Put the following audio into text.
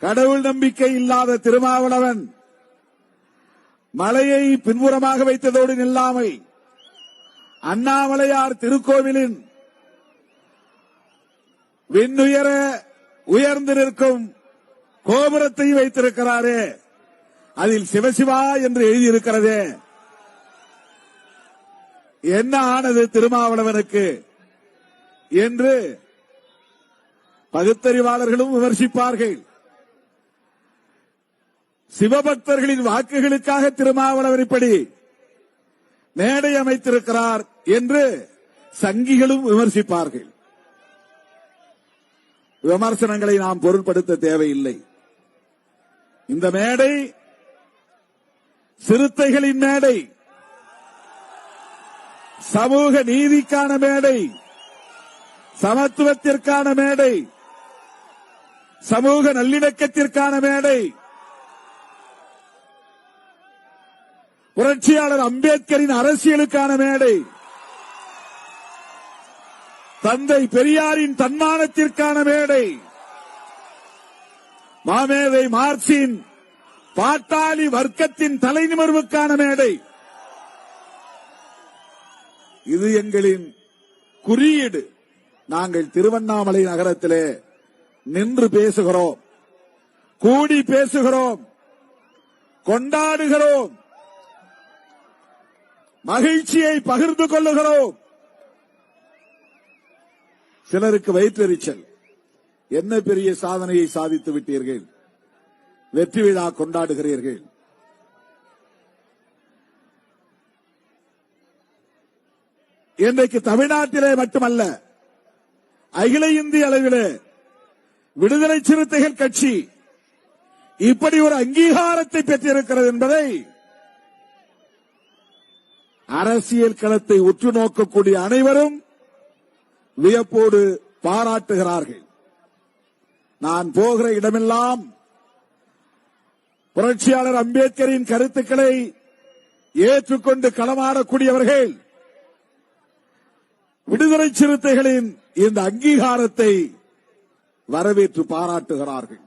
கடவுள் நம்பிக்கை இல்லாத திருமாவளவன். மலையை பின்புறமாக வைத்ததோடு நில்லாமல் அண்ணாமலையார் திருக்கோவிலின் விண்ணுயர உயர்ந்து நிற்கும் கோபுரத்தை வைத்திருக்கிறாரே. அதில் சிவசிவா என்று எழுதியிருக்கிறதே. என்ன ஆனது திருமாவளவனுக்கு? என்று பகுத்தறிவாளர்களும் விமர்சிப்பார்கள். சிவபக்தர்களின் வாக்குகளுக்காக திருமாவளவர் இப்படி மேடை அமைத்திருக்கிறார் என்று சங்கிகளும் விமர்சிப்பார்கள். விமர்சனங்களை நாம் பொருட்படுத்த தேவையில்லை. இந்த மேடை சிறுத்தைகளின் மேடை சமூக நீதிக்கான மேடை சமத்துவத்திற்கான மேடை சமூக நல்லிணக்கத்திற்கான மேடை புரட்சியாளர் அம்பேத்கரின் அரசியலுக்கான மேடை. தந்தை பெரியாரின் தன்மானத்திற்கான மேடை. மாமேதை மார்க்சின் பாட்டாளி வர்க்கத்தின் தலைநிமர்வுக்கான மேடை. இது எங்களின் குறியீடு. நாங்கள் திருவண்ணாமலை நகரத்திலே நின்று பேசுகிறோம். கூடி பேசுகிறோம். கொண்டாடுகிறோம். மகிழ்ச்சியை பகிர்ந்து கொள்ளுகிறோம். சிலருக்கு வயிற்றெரிச்சல். என்ன பெரிய சாதனையை சாதித்து விட்டீர்கள்? வெற்றி விழா கொண்டாடுகிறீர்கள். இன்றைக்கு தமிழ்நாட்டிலே மட்டுமல்ல அகில இந்திய அளவிலே விடுதலை சிறுத்தைகள் கட்சி இப்படி ஒரு அங்கீகாரத்தை பெற்றிருக்கிறது என்பதை அரசியல் களத்தை உற்று நோக்கக்கூடிய அனைவரும் வியப்போடு பாராட்டுகிறார்கள். நான் போகிற இடமெல்லாம் புரட்சியாளர் அம்பேத்கரின் கருத்துக்களை ஏற்றுக்கொண்டு களமாடக்கூடியவர்கள் விடுதலை சிறுத்தைகளின் இந்த அங்கீகாரத்தை வரவேற்று பாராட்டுகிறார்கள்.